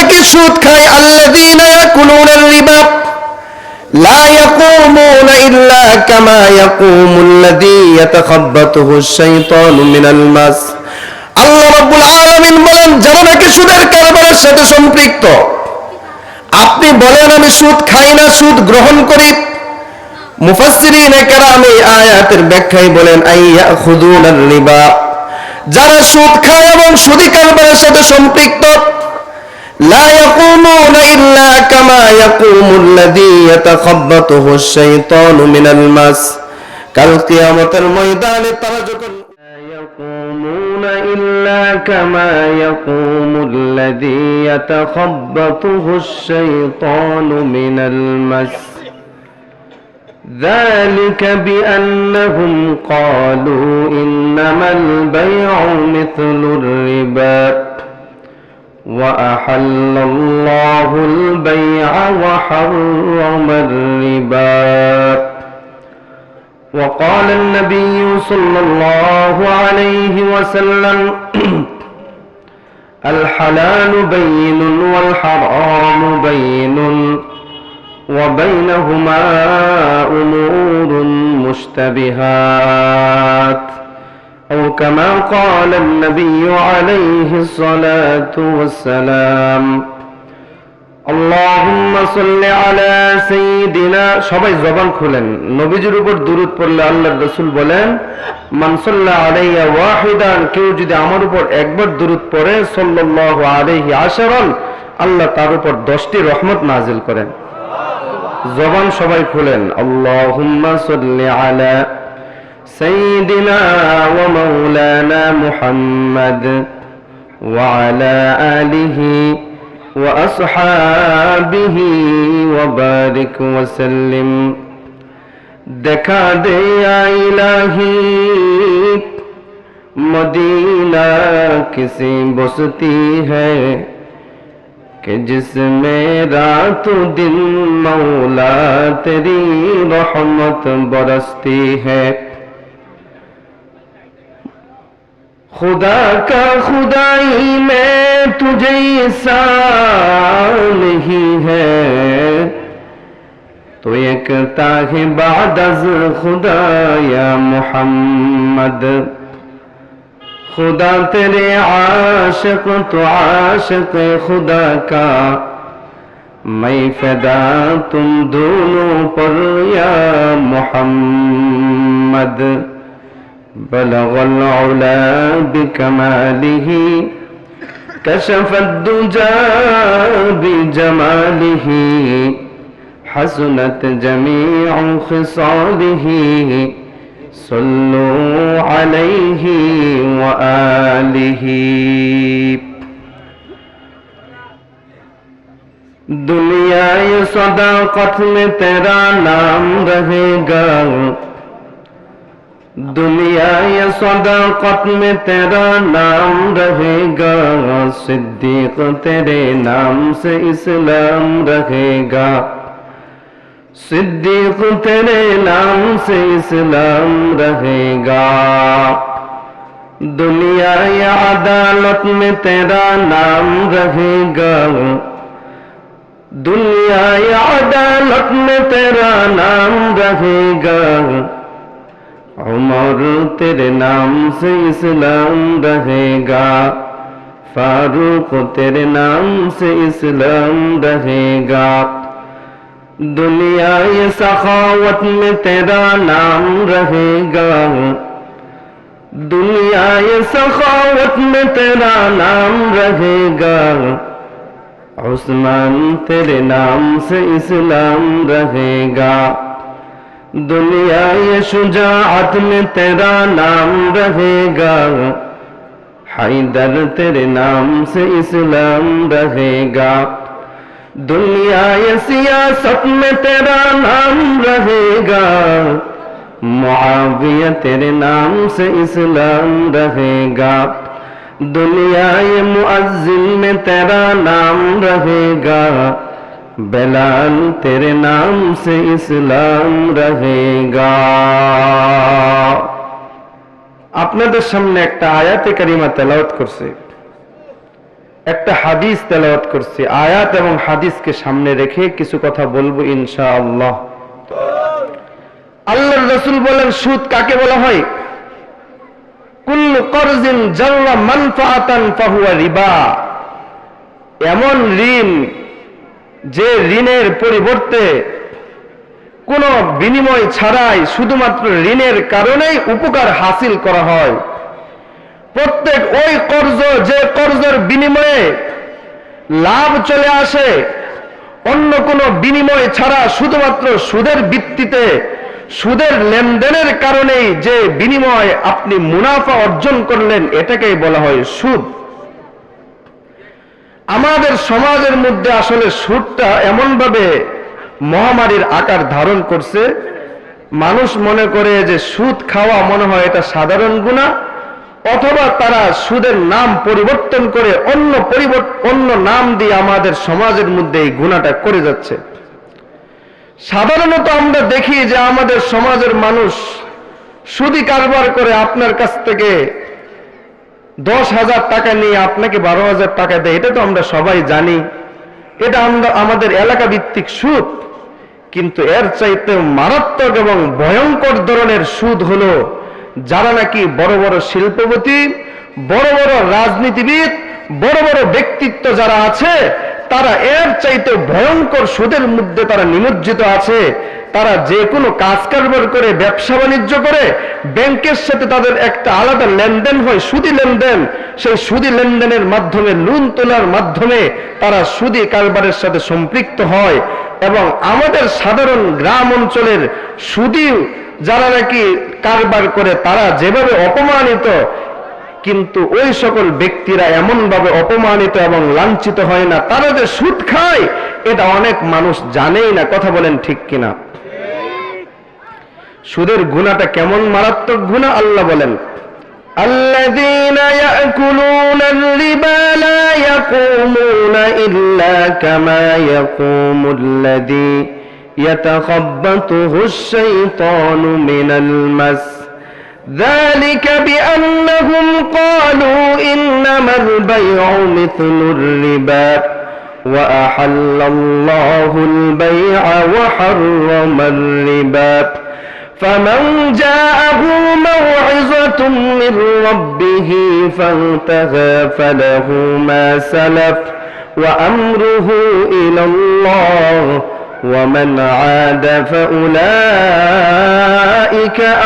অনেকে সুদ খায় আল্লাহ আপনি বলেন, আমি সুদ খাই না, সুদ গ্রহণ করি। মুফাসসিরিনে কেরাম আয়াতের ব্যাখ্যায় বলেন যারা সুদ খায় এবং সুদি কারবারের সাথে সম্পৃক্ত لا يقومون إلا كما يقوم الذي يتخبطه الشيطان من المس كالقيامة الميدان ترجك لا يقومون إلا كما يقوم الذي يتخبطه الشيطان من المس ذلك بأنهم قالوا إنما البيع مثل الربا وأحل الله البيع وحرم الربا. وقال النبي صلى الله عليه وسلم الحلال بين والحرام بين وبينهما أمور مشتبهات. أو كما قال النبي عليه الصلاة والسلام اللهم صل على سيدنا সবাই জবান খুলেন নবীজির উপর দুরূদ পড়লে আল্লাহর রাসূল বলেন মান সাল্লা আলাইয়া ওয়াহিদান কেউ যদি আমার উপর একবার দুরূদ পড়ে সাল্লাল্লাহু আলাইহি আশারান আল্লাহ তার উপর 10টি রহমত নাজিল করেন জবান সবাই খুলেন আল্লাহুম্মা সাল্লি আলা سيدنا ومولانا محمد وعلى آله وأصحابه وبارك وسلم. دکھا دے یا الہی مدینہ کسی بستی ہے کہ جس میں رات و دن مولا تیری رحمت برستی ہے۔ خدا کا خدائی میں تجھے سا نہیں ہے۔ تو یہ کرتا ہے بعد از خدا یا محمد۔ خدا تیرے عاشق تو عاشق خدا کا۔ میں فدا تم دونوں پر یا محمد۔ بلغ العلا بكماله كشف الدجى بجماله حسنت جميع خصاله. صلوا عليه وآله. دنیا یہ صداقت میں تیرا نام رہے گا، صدیق تیرے نام سے اسلام رہے گا۔ صدیق تیرے نام سے اسلام رہے گا۔ دنیا یا عدالت میں تیرا نام رہے گا۔ دنیا یا عدالت میں تیرا نام رہے گا۔ عمر تیرے نام سے اسلام رہے گا فاروق تیرے نام سے اسلام رہے گا دنیا یہ سخاوت میں تیرا نام رہے گا دنیا یہ سخاوت میں تیرا نام رہے گا عثمان تیرے نام سے اسلام رہے گا دنیا یہ شجاعت میں تیرا نام رہے گا۔ حیدر تیرے نام سے اسلام رہے گا۔ دنیا یہ سیاست میں تیرا نام رہے گا۔ معاویہ تیرے نام سے اسلام رہے گا۔ دنیا یہ معزل میں تیرا نام رہے گا۔ বেলাল, তেরে নাম সে ইসলাম রহেগা। আপনাদের সামনে একটা আয়াতে কারিমা তেলাওয়াত করছে। একটা হাদিস তেলাওয়াত করছে। আয়াত এবং হাদিসকে সামনে রেখে কিছু কথা বলব ইনশা আল্লাহ আল্লাহর রসুল বলেন, সুদ কাকে বলা হয়? কুল্ল করজিন জল্লা মানফাতান ফাহুয়া রিবা। এমন ঋণ যে ঋণের পরিবর্তে কোনো বিনিময় ছাড়াই শুধুমাত্র ঋণের কারণেই উপকার হাসিল করা হয়। প্রত্যেক ওই কর্জ, যে কর্জের বিনিময়ে লাভ চলে আসে, অন্য কোনো বিনিময় ছাড়া শুধুমাত্র সুদের ভিত্তিতে, সুদের লেনদেনের কারণেই যে বিনিময় আপনি মুনাফা অর্জন করলেন, এটাকেই বলা হয় সুদ। আমাদের সমাজের মধ্যে আসলে সুদটা এমনভাবে মহামারীর আকার ধারণ করছে, মানুষ মনে করে যে সুদ খাওয়া মনে হয় এটা সাধারণ গুণা, অথবা তারা সুদের নাম পরিবর্তন করে অন্য পরিবর্তন অন্য নাম দিয়ে আমাদের সমাজের মধ্যে এই গুণাটা করে যাচ্ছে। সাধারণত আমরা দেখি যে আমাদের সমাজের মানুষ সুদি কারবার করে আপনার কাছ থেকে দশ হাজার টাকা নিয়ে আপনাকে বারো হাজার টাকা দেয়, এটা তো আমরা সবাই জানি। এটা আমরা, আমাদের এলাকা ভিত্তিক সুদ। কিন্তু এর চাইতে মারাত্মক এবং ভয়ঙ্কর ধরনের সুদ হলো, যারা নাকি বড় বড় শিল্পপতি, বড় বড় রাজনীতিবিদ, বড় বড় ব্যক্তিত্ব যারা আছে, তারা এর চাইতে ভয়ঙ্কর সুদের মধ্যে তারা নিমজ্জিত আছে। তারা যে কোনো কাজ কারবার করে, ব্যবসা বাণিজ্য করে, ব্যাংকের সাথে তাদের একটা আলাদা লেনদেন হয়, সুদি লেনদেন। সেই সুদি লেনদেনের মাধ্যমে লোন তোলার মাধ্যমে তারা সুদি কারবারের সাথে সম্পৃক্ত হয় এবং আমাদের সাধারণ গ্রাম অঞ্চলের সুদি যারা নাকি কারবার করে, তারা যেভাবে অপমানিত, কিন্তু ওই সকল ব্যক্তিরা এমন ভাবে অপমানিত এবং লাঞ্ছিত হয় না। তারা যে সুদ খায়, এটা অনেক মানুষ জানেই না, কথা বলেন ঠিক কিনা। সুদের গুণাটা কেমন মারাত্মক গুণা আল্লাহ বলেন الذين يأكلون الربا لا يقومون إلا كما يقوم الذي يتخبطه الشيطان من المس ذلك بأنهم قالوا إنما البيع مثل الربا وأحل الله البيع وحرم الربا فمن جاءه موعظة من ربه فانتهى فله ما سلف وأمره إلى الله ومن عاد فأولئك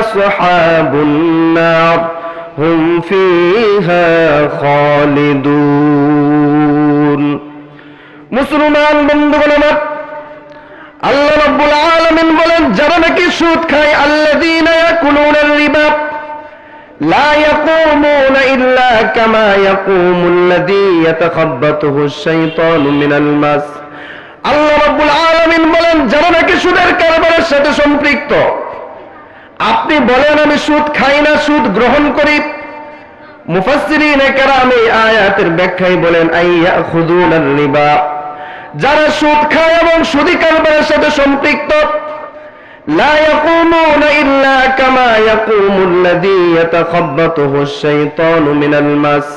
أصحاب النار هم فيها خالدون. مسلمان بندقنا আল্লাহ রাব্বুল আলামিন বলেন যারা নাকি সুদ খায় আল্লাযীনা ইয়াকুলুনার রিবা لا يقومون إلا كما يقوم الذي يتخبطه الشيطان من المس আল্লাহ রাব্বুল আলামিন বলেন যারা নাকি সুদের কারবারের সাথে সম্পৃক্ত আপনি বলেন আমি সুদ খাই না সুদ গ্রহণ করি মুফাসসিরিন কেরাম এই আয়াতের ব্যাখ্যায় বলেন আইয়া খুদুনার রিবা যারা সুদ খায় এবং সুদি কারবারের সাথে সম্পৃক্ত لا يقومون إلا كما يقوم الذي يتخبطه الشيطان من المس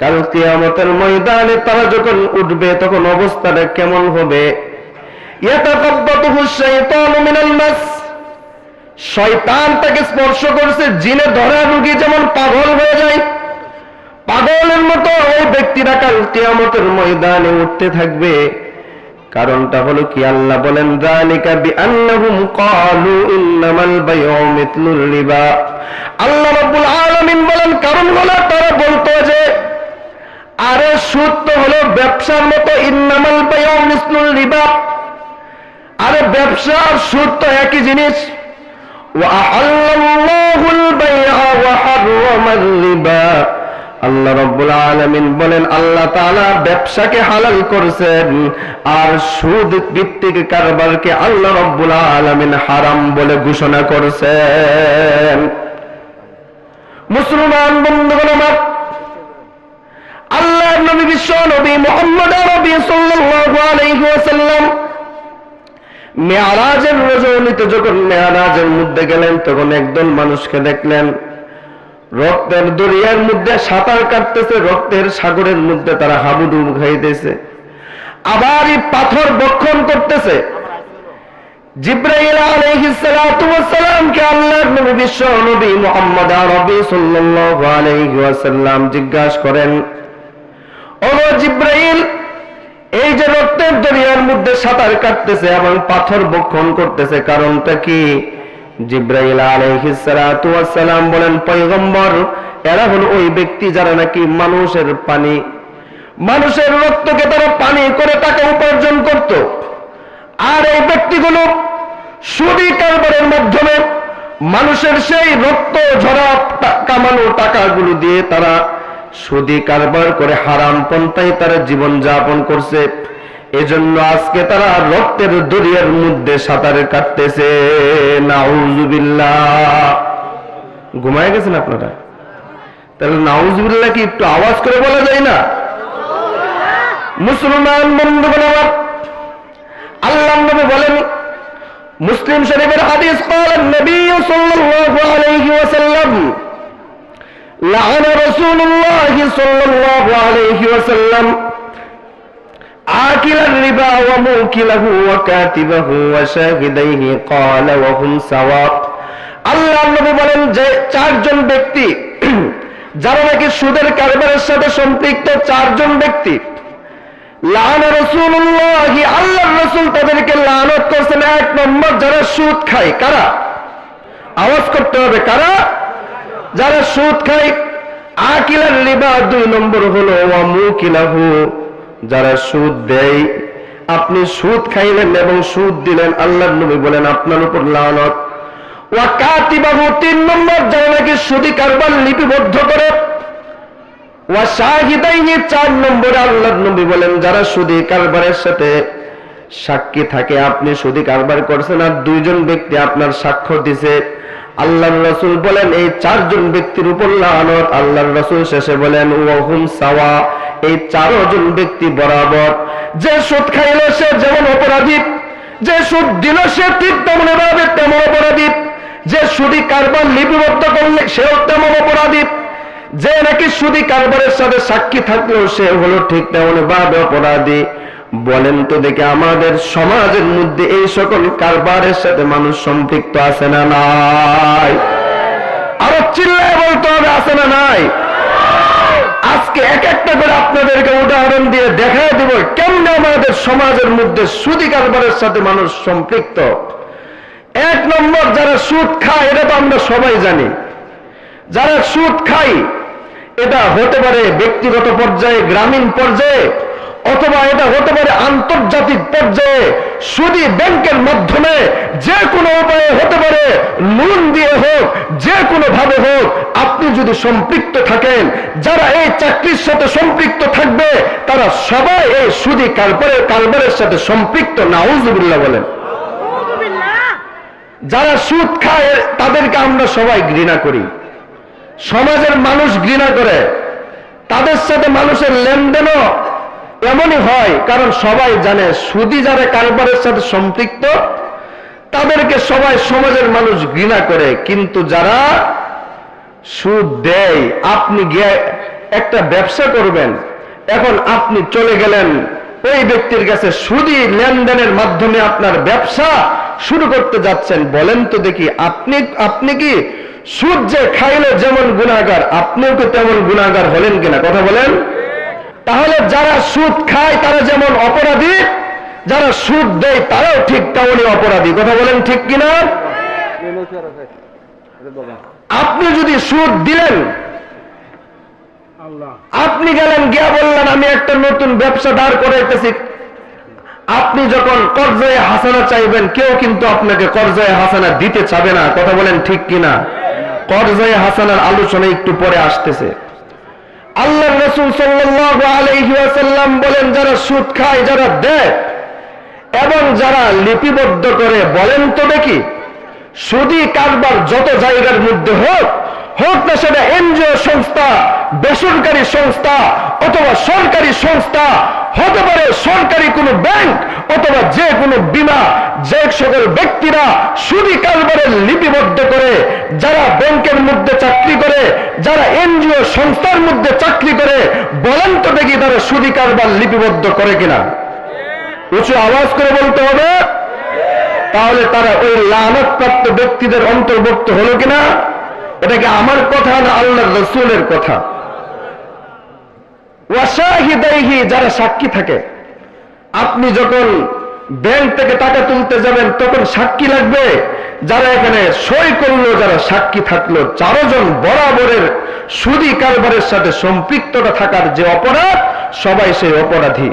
কাল কিয়ামতের ময়দানে তারা যখন উঠবে তখন অবস্থাটা কেমন হবে ইয়াতাকাব্বাতুহু শাইতানু মিনাল মাস শয়তান তাকে স্পর্শ করছে জিনে ধরা রুগী যেমন পাগল হয়ে যায় পাগলের মতো ওই ব্যক্তিরা কাল কিয়ামতের ময়দানে উঠতে থাকবে। কারণটা হলো কি? আল্লাহ বলেন যালিকা বিআন্নাহুম ক্বালু ইন্নামাল বাইউ মিথলুর রিবা। আল্লাহ রাব্বুল আলামিন বলেন, কারণ হলো তারা বলতো যে, আরে সুদ তো হলো ব্যবসার মতো, ইন্নামাল বাইউ মিথলুর রিবা। আরে ব্যবসা আর সুদ তো একই জিনিস। ওয়া আহাল্লাল্লাহুল বাইআ ওয়া হাররামাল রিবা। আল্লাহ রব্বুল আলামিন বলেন, আল্লাহ তাআলা ব্যবসাকে হালাল করেছেন আর সুদ ভিত্তিক কারবারকে আল্লাহ রব্বুল আলামিন হারাম বলে ঘোষণা করেছেন। মুসলমান বন্ধুগণ আমার, আল্লাহর নবী বিশ্ব নবী মুহাম্মদ নবী সাল্লাল্লাহু আলাইহি ওয়াসাল্লাম মেয়ারাজের রজনীতে যখন মেয়ারাজের মধ্যে গেলেন, তখন একদল মানুষকে দেখলেন রক্তের দরিয়ার মধ্যে সাঁতার কাটতেছে, রক্তের সাগরের মধ্যে তারা হাবুডুবু খাইতেছে। আবার এই পাথর বক্ষণ করতেছে। জিব্রাইল আলাইহিস সালাতু ওয়াস সালামকে আল্লাহর নবী, বিশ্ব নবী মুহাম্মদ আরবি সাল্লাল্লাহু আলাইহি ওয়াসাল্লাম জিজ্ঞাসা করেন এই যে রক্তের দরিয়ার মধ্যে সাঁতার কাটতেছে এবং পাথর বক্ষণ করতেছে, কারণটা কি? জিব্রাইল আলাইহিস সালাতু বলেন, পয়গম্বর, এরা হলো ওই ব্যক্তি যারা নাকি মানুষের পানি, মানুষের রক্তকে তারা পানি করে টাকা উপার্জন করত। আর এই ব্যক্তিগুলো সুদী কারবারের মাধ্যমে মানুষের সেই রক্ত, ঝরা কামানো টাকাগুলো দিয়ে তারা সুদী কারবার করে হারাম পন্থায় তারা জীবন যাপন করছে। এজন্য আজকে তারা রক্তের দরিয়ার মধ্যে সাঁতারে কাটতেছে নাউজুবিল্লাহ ঘুমায় গেছেন আপনারা তাহলে নাউজুবিল্লাহ কি একটু আওয়াজ করে বলা যায় না মুসলমান বন্ধুগণ আমার আল্লাহ নবী বলেন মুসলিম শরীফের হাদিস قال النبي صلى الله عليه وسلم لعن رسول الله صلى الله عليه وسلم آكل الربا وموكله وكاتبه وشاهديه قال وهم سواء আল্লাহ নবী বলেন যে চারজন ব্যক্তি যারা নাকি সুদের কারবারের সাথে সম্পৃক্ত চারজন ব্যক্তি লানা রসুল্লাহি আল্লাহ রসুল তাদেরকে লানত করছেন এক নম্বর যারা সুদ খায় কারা আওয়াজ করতে হবে কারা যারা সুদ খায় আকিলার লিবা দুই নম্বর হলো অমুকিলাহু যারা সুদ দেয়, আপনি সুদ খাইলেন এবং সুদ দিলেন আল্লাহ নবী বলেন, আপনার উপর লানত। তিন নম্বর যারা নাকি সুদি কারবার লিপিবদ্ধ করে? চার নম্বরে আল্লাহ নবী বলেন, যারা সুদী কারবারের সাথে সাক্ষী থাকে, আপনি সুদী কারবার করছেন আর দুইজন ব্যক্তি আপনার সাক্ষ্য দিছে। আল্লাহর রসুল বলেন, এই চারজন ব্যক্তির উপর লানত। আল্লাহর রসুল শেষে বলেন ওহুম সাওয়া। এই চারজন ব্যক্তি বরাবর। যে সুদ খাইল সে যেমন অপরাধী, যে সুদ দিল সে ঠিক তেমন ভাবে তেমন অপরাধী। যে সুদী কারবার লিপিবদ্ধ করলে সেও তেমন অপরাধী। যে নাকি সুদী কারবারের সাথে সাক্ষী থাকলেও সে হলো ঠিক তেমন ভাবে অপরাধী। বলেন তো দেখে, আমাদের সমাজের মধ্যে এই সকল কারবারের সাথে মানুষ সম্পৃক্ত আছে না নাই? আরও চিল্লায় বলতে হবে, আছে না নাই? আজকে এক একটা করে আপনাদেরকে উদাহরণ দিয়ে দেখা দেব কেমনে আমাদের সমাজের মধ্যে সুদী কারবারের সাথে মানুষ সম্পৃক্ত। এক নম্বর, যারা সুদ খায়, এটা তো আমরা সবাই জানি। যারা সুদ খাই এটা হতে পারে ব্যক্তিগত পর্যায়ে, গ্রামীণ পর্যায়ে অথবা এটা হতে পারে আন্তর্জাতিক পর্যায়ে সুদি ব্যাংকের মাধ্যমে যে কোনো উপায়ে হতে পারে লোন দিয়ে হোক যে কোনো ভাবে হোক আপনি যদি সম্পৃক্ত থাকেন যারা এই চাকরির সাথে সম্পৃক্ত থাকবে তারা সবাই এই সুদি কারবারের কারবারের সাথে সম্পৃক্ত নাউজুবিল্লাহ বলেন। যারা সুদ খায় তাদেরকে আমরা সবাই ঘৃণা করি। সমাজের মানুষ ঘৃণা করে। তাদের সাথে মানুষের লেনদেনও এমনই হয়, কারণ সবাই জানে সুদি যারা কারবারের সাথে সম্পৃক্ত, তাদেরকে সবাই সমাজের মানুষ ঘৃণা করে। কিন্তু যারা সুদ দেয়, আপনি একটা ব্যবসা করবেন, এখন আপনি চলে গেলেন, ওই ব্যক্তির কাছে সুদি লেনদেনের মাধ্যমে আপনার ব্যবসা শুরু করতে যাচ্ছেন। বলেন তো দেখি, আপনি আপনি কি সুদ যে খাইলে যেমন গুণাগার আপনিও কি তেমন গুণাগার হলেন কিনা? কথা বলেন। তাহলে যারা সুদ খায়, তারা যেমন অপরাধী, যারা সুদ দেয়, তারাও ঠিক তেমনই অপরাধী। কথা বলেন ঠিক কিনা? আপনি যদি সুদ দিলেন, আপনি গেলেন, গিয়া বললেন, আমি একটা নতুন ব্যবসা দাঁড় করাইতেছি। আপনি যখন কর্জায় হাসানা চাইবেন, কেউ কিন্তু আপনাকে কর্জায় হাসানা দিতে চাবে না। কথা বলেন ঠিক কিনা? কর্জায় হাসানার আলোচনা একটু পরে আসতেছে। আল্লাহ রসুল সাল্লাম বলেন, যারা সুদ খায়, যারা দেয় এবং যারা লিপিবদ্ধ করে, বলেন তো দেখি সুদি কারবার যত জায়গার মধ্যে হোক হোক না সেটা এনজিও সংস্থা, বেসরকারি সংস্থা অথবা সরকারি সংস্থা হতে পারে সরকারি কোনো ব্যাংক অথবা যে কোনো বিমা যে সকল ব্যক্তিরা সুদি কারবারে লিপিবদ্ধ করে, যারা ব্যাংকের মধ্যে চাকরি করে, যারা এনজিও সংস্থার মধ্যে চাকরি করে, বলেন তো দেখি তারা সুদি কারবার লিপিবদ্ধ করে কিনা। উঁচু আওয়াজ করে বলতে হবে, তাহলে তারা ওই লানতপ্রাপ্ত ব্যক্তিদের অন্তর্ভুক্ত হলো কিনা? এটা কি আমার কথা না আল্লাহ রসুলের কথা? ওয়াশাহিদাইহি যারা সাক্ষী থাকে, আপনি যখন ব্যাংক থেকে টাকা তুলতে যাবেন, তখন সাক্ষী লাগবে। যারা এখানে সই করল, যারা সাক্ষী থাকল, চারজন বরাবরের সুদী কারবারের সাথে সম্পৃক্ততা থাকার যে অপরাধ, সবাই সেই অপরাধী।